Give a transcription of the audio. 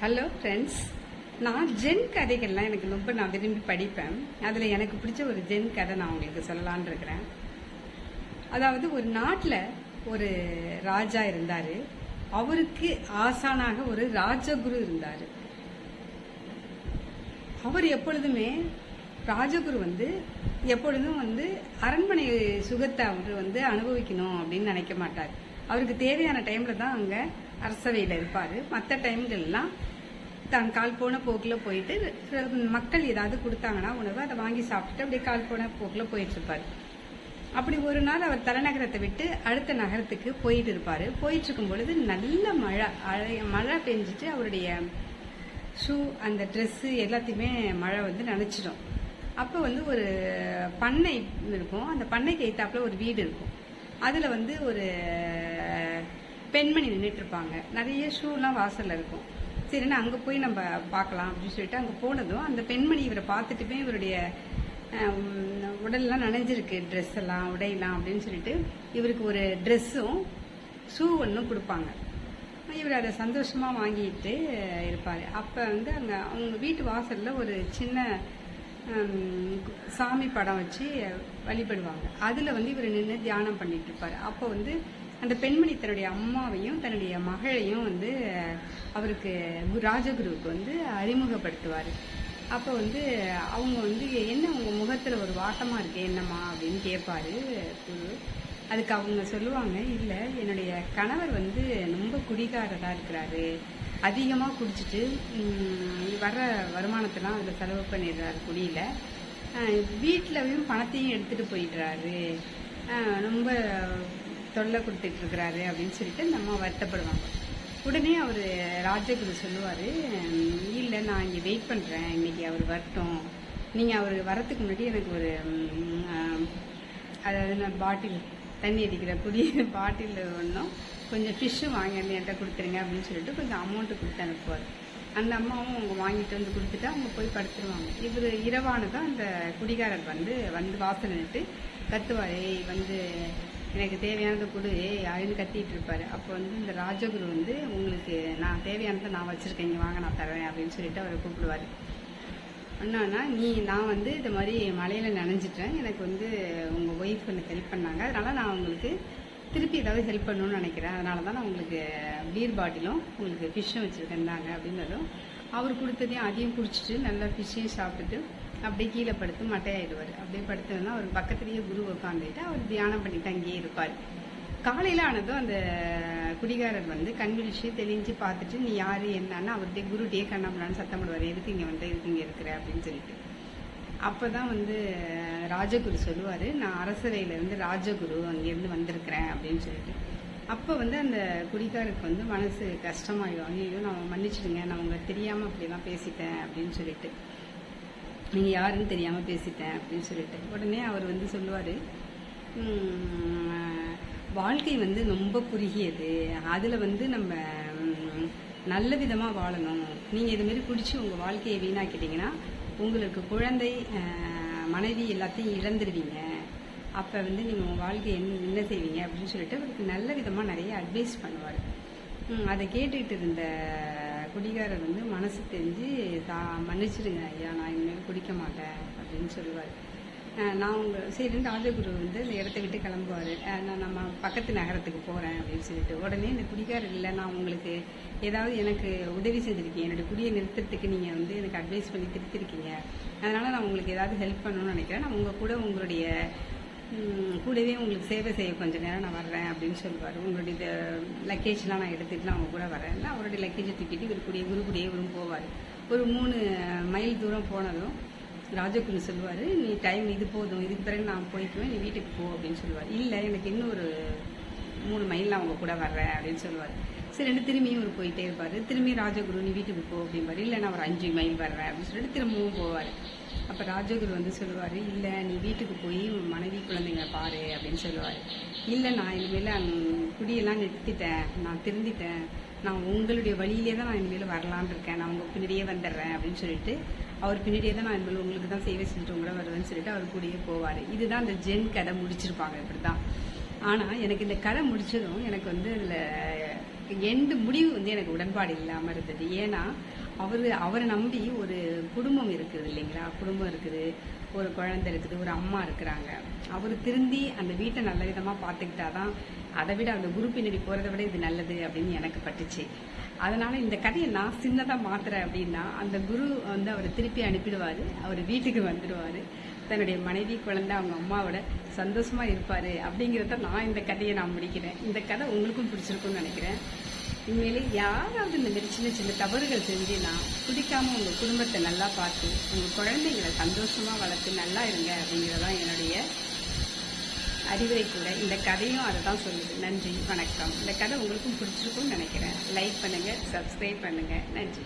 Hello friends நான் gen கதைகள்லாம் எனக்கு ரொம்ப நான் விரும்பி படிப்பேன். அதில் எனக்கு பிடிச்ச ஒரு ஜென் கதை நான் உங்களுக்கு சொல்லலான்னு இருக்கிறேன். அதாவது ஒரு நாட்டில் ஒரு ராஜா இருந்தார். அவருக்கு ஆசானாக ஒரு ராஜகுரு இருந்தார். அவர் எப்பொழுதுமே ராஜகுரு வந்து எப்பொழுதும் வந்து அரண்மனை சுகத்தை அவர் வந்து அனுபவிக்கணும் அப்படின்னு நினைக்க மாட்டார். அவருக்கு தேவையான டைம்ல தான் அங்கே அரசவையில் இருப்பார். மற்ற டைம்கள்லாம் தான் கால் போன போக்கில் போயிட்டு மக்கள் ஏதாவது கொடுத்தாங்கன்னா உணவு அதை வாங்கி சாப்பிட்டுட்டு அப்படியே கால் போன போக்கில் போயிட்டுருப்பார் அப்படி ஒரு நாள் அவர் தலைநகரத்தை விட்டு அடுத்த நகரத்துக்கு போயிட்டு இருப்பாரு. போயிட்டு இருக்கும் பொழுது நல்ல மழை மழை பெஞ்சிட்டு அவருடைய ஷூ அந்த ட்ரெஸ்ஸு எல்லாத்தையுமே மழை வந்து நனைச்சிடும். அப்போ வந்து ஒரு பண்ணை இருக்கும். அந்த பண்ணைக்கு எய்த்தாப்புல ஒரு வீடு இருக்கும். அதில் வந்து ஒரு பெண்மணி நின்றுட்டு இருப்பாங்க நிறைய ஷூலாம் வாசலில் இருக்கும். சரின்னு அங்கே போய் நம்ம பார்க்கலாம் அப்படின்னு சொல்லிட்டு அங்கே போனதும் அந்த பெண்மணி இவரை பார்த்துட்டுமே இவருடைய உடல்லாம் நனைஞ்சிருக்கு. ட்ரெஸ் எல்லாம் உடையலாம் அப்படின்னு சொல்லிட்டு இவருக்கு ஒரு ட்ரெஸ்ஸும் ஷூ ஒன்றும் கொடுப்பாங்க. இவர் அதை சந்தோஷமாக வாங்கிட்டு இருப்பார். அப்போ வந்து அங்கே அவங்க வீட்டு வாசலில் ஒரு சின்ன சாமி படம் வச்சு வழிபடுவாங்க. அதில் வந்து இவர் நின்று தியானம் பண்ணிட்டு இருப்பார். அப்போ வந்து அந்த பெண்மணி தன்னுடைய அம்மாவையும் தன்னுடைய மகளையும் வந்து அவருக்கு ராஜகுருவுக்கு வந்து அறிமுகப்படுத்துவார். அப்போ வந்து அவங்க வந்து என்ன உங்கள் முகத்தில் ஒரு வாட்டமாக இருக்கு? என்னம்மா? அப்படின்னு கேட்பாரு குரு. அதுக்கு அவங்க சொல்லுவாங்க இல்லை என்னுடைய கணவர் வந்து ரொம்ப குடிகாரராக இருக்கிறாரு. அதிகமாக குடிச்சிட்டு வர வர்ற வருமானத்தெல்லாம் அதில் செலவு பண்ணிடுறாரு குடியில். வீட்டிலயும் பணத்தையும் எடுத்துகிட்டு போயிடுறாரு. ரொம்ப தொல்லை கொடுத்துட்டு இருக்கிறாரு அப்படின்னு சொல்லிட்டு நம்ம வருத்தப்படுவாங்க. உடனே அவர் ராஜகுரு சொல்லுவார் இல்லை நான் இங்கே வெயிட் பண்ணுறேன் இன்றைக்கி அவர் வரட்டும். நீங்கள் அவர் வரத்துக்கு முன்னாடி எனக்கு ஒரு அதாவது நான் பாட்டில் தண்ணி அடிக்கிற குடி பாட்டில் ஒன்றும் கொஞ்சம் ஃபிஷ்ஷு வாங்கி வந்து என்கிட்ட கொடுத்துருங்க அப்படின்னு சொல்லிட்டு கொஞ்சம் அமௌண்ட்டு கொடுத்து அனுப்புவார். அந்த அம்மாவும் அவங்க வாங்கிட்டு வந்து கொடுத்துட்டு அவங்க போய் படுத்துருவாங்க. இவர் இரவானதும் அந்த குடிகாரர் வந்து வந்து வாசல் நின்றுட்டு கத்துவார் வந்து எனக்கு தேவையானதை கொடு. ஏய் அப்படின்னு கத்திட்டு இருப்பாரு. அப்போ வந்து இந்த ராஜகுரு வந்து உங்களுக்கு நான் தேவையானதை நான் வச்சிருக்கேன் இங்கே வாங்க நான் தரேன் அப்படின்னு சொல்லிட்டு அவரை கூப்பிடுவாரு. என்னன்னா நீ நான் வந்து இந்த மாதிரி மலையில் நனைஞ்சிட்டேன். எனக்கு வந்து உங்கள் ஒய்ஃப் எனக்கு ஹெல்ப் பண்ணாங்க. அதனால் நான் உங்களுக்கு திருப்பி ஏதாவது ஹெல்ப் பண்ணணும்னு நினைக்கிறேன். அதனால தான் நான் உங்களுக்கு பீர் பாட்டிலும் உங்களுக்கு ஃபிஷ்ஷும் வச்சுருக்கேன்தாங்க அப்படின்னதும் அவர் கொடுத்ததையும் அதையும் குடிச்சிட்டு நல்லா ஃபிஷ்ஷையும் சாப்பிட்டுட்டு அப்படியே கீழே படுத்து மட்டையாயிடுவார். அப்படியே படுத்ததுன்னா அவர் பக்கத்துலேயே குரு உட்காந்துட்டு அவர் தியானம் பண்ணிட்டு அங்கேயே இருப்பார். காலையில் ஆனதும் அந்த குடிகாரர் வந்து கண் விழிச்சு தெளிஞ்சு பார்த்துட்டு நீ யார்? என்னன்னு அவர்கிட்ட குருட்டே கண்ணாமலான்னு சத்தம் போடுவார். எதுக்கு இங்கே வந்து எதுக்கு இங்கே இருக்கிற? அப்படின்னு சொல்லிட்டு. அப்பதான் வந்து ராஜகுரு சொல்லுவார் நான் அரசரையிலேருந்து ராஜகுரு அங்கேருந்து வந்திருக்கிறேன். அப்படின்னு சொல்லிட்டு. அப்போ வந்து அந்த குடிகாருக்கு வந்து மனசு கஷ்டமாயிடும். ஐயோ நான் மன்னிச்சிடுங்க நான் உங்களுக்கு தெரியாம அப்படிலாம் பேசிட்டேன் அப்படின்னு சொல்லிட்டு. நீங்க யாருன்னு தெரியாம பேசிட்டேன் அப்படின்னு சொல்லிட்டு. உடனே அவர் வந்து சொல்லுவாரு வாழ்க்கை வந்து ரொம்ப குறுகியது. அதுல வந்து நம்ம நல்ல விதமா வாழணும். நீங்க இதுமாரி மாதிரி குடிச்சு உங்க வாழ்க்கையை வீணாக்கிட்டீங்கன்னா உங்களுக்கு குழந்தை மனைவி எல்லாத்தையும் இழந்துருவீங்க. அப்போ வந்து நீங்கள் உங்கள் வாழ்க்கையை என்ன என்ன செய்வீங்க அப்படின்னு சொல்லிட்டு அவருக்கு நல்ல விதமாக நிறைய அட்வைஸ் பண்ணுவார். அதை கேட்டுக்கிட்டு இருந்த குடிகாரர் வந்து மனசு தெரிஞ்சு தா மன்னிச்சிடுங்க ஐயா நான் இனிமேல் குடிக்க மாட்டேன் அப்படின்னு சொல்லுவார். நான் உங்கள் சரின்னு ராஜகுரு வந்து இந்த இடத்த விட்டு கிளம்புவார். நான் நம்ம பக்கத்து நகரத்துக்கு போகிறேன் அப்படின்னு சொல்லிட்டு உடனே இந்த குடிகாரர் இல்லை நான் உங்களுக்கு ஏதாவது எனக்கு உதவி செஞ்சுருக்கீங்க என்னுடைய குடியை நிறுத்துறதுக்கு நீங்கள் வந்து எனக்கு அட்வைஸ் பண்ணி திருத்திருக்கீங்க. அதனால் நான் உங்களுக்கு ஏதாவது ஹெல்ப் பண்ணணும்னு நினைக்கிறேன். நான் உங்கள் கூட உங்களுடைய கூடவே உங்களுக்கு சேவை செய்ய கொஞ்ச நேரம் நான் வர்றேன் அப்படின்னு சொல்லுவார். உங்களுடைய லக்கேஜ்லாம் நான் எடுத்துகிட்டு அவங்க கூட வரேன். அவருடைய லக்கேஜை தூக்கிட்டு இவர் கூடிய குரு கூடிய இவரும் போவார். ஒரு மூணு மைல் தூரம் போனதும் ராஜகுரு சொல்லுவார் நீ டைம் இது போதும். இதுக்கு பிறகு நான் போய்க்குவேன். நீ வீட்டுக்கு போ அப்படின்னு சொல்லுவார். இல்லை எனக்கு இன்னும் ஒரு மூணு மைல் நான் கூட வர்றேன் அப்படின்னு சொல்லுவார். சரி ரெண்டு திரும்பியும் இவர் போயிட்டே இருப்பார். திரும்பி ராஜகுரு நீ வீட்டுக்கு போ அப்படிம்பாரு. இல்லை நான் ஒரு அஞ்சு மைல் வர்றேன் அப்படின்னு சொல்லிட்டு திரும்பவும் போவார். அப்போ ராஜகுரு வந்து சொல்லுவார் இல்லை நீ வீட்டுக்கு போய் மனைவி குழந்தைங்க பாரு அப்படின்னு சொல்லுவார். இல்லை நான் இனிமேல் குடியெல்லாம் நிறுத்திட்டேன் நான் திருந்திட்டேன். நான் உங்களுடைய வழியிலே தான் நான் இனிமேல் வரலான் இருக்கேன். நான் உங்கள் பின்னாடியே வந்துடுறேன் அப்படின்னு சொல்லிட்டு அவர் பின்னாடியே தான் நான் இனிமேல் உங்களுக்கு தான் சேவை செஞ்சுட்டு உங்கள வருவேன்னு சொல்லிட்டு அவர் கூடயே போவார். இதுதான் அந்த ஜென் கதை முடிச்சிருப்பாங்க இப்படி தான் ஆனால் எனக்கு இந்த கதை முடிச்சதும் எனக்கு வந்து அதில் எந்த முடிவு வந்து எனக்கு உடன்பாடு இல்லாமல் இருந்தது. ஏன்னா அவர் அவரை நம்பி ஒரு குடும்பம் இருக்குது இல்லைங்களா? குடும்பம் இருக்குது ஒரு குழந்தை இருக்குது ஒரு அம்மா இருக்கிறாங்க. அவர் திருந்தி அந்த வீட்டை நல்ல விதமாக பார்த்துக்கிட்டாதான் அதை விட அந்த குரு பின்னாடி போகிறத விட இது நல்லது அப்படின்னு எனக்கு பட்டுச்சு. அதனால இந்த கதையை நான் சின்னதாக மாத்துறேன் அப்படின்னா அந்த குரு வந்து அவரை திருப்பி அனுப்பிடுவார் அவர் வீட்டுக்கு வந்துடுவார். தன்னுடைய மனைவி குழந்தை அவங்க அம்மாவோட சந்தோஷமாக இருப்பார் அப்படிங்கிறத நான் இந்த கதையை நான் முடிக்கிறேன். இந்த கதை உங்களுக்கும் பிடிச்சிருக்கும்னு நினைக்கிறேன். உண்மையிலே யாராவது இந்த மாதிரி சின்ன சின்ன தவறுகள் செஞ்சுன்னா பிடிக்காம உங்கள் குடும்பத்தை நல்லா பார்த்து உங்கள் குழந்தைங்களை சந்தோஷமாக வளர்த்து நல்லா இருங்க அப்படிங்கிறதான் என்னுடைய அறிவுரை கூட. இந்த கதையும் அதை தான் சொல்லுது. நன்றி வணக்கம். இந்த கதை உங்களுக்கும் பிடிச்சிருக்கும்னு நினைக்கிறேன். லைக் பண்ணுங்கள் சப்ஸ்கிரைப் பண்ணுங்கள் நன்றி.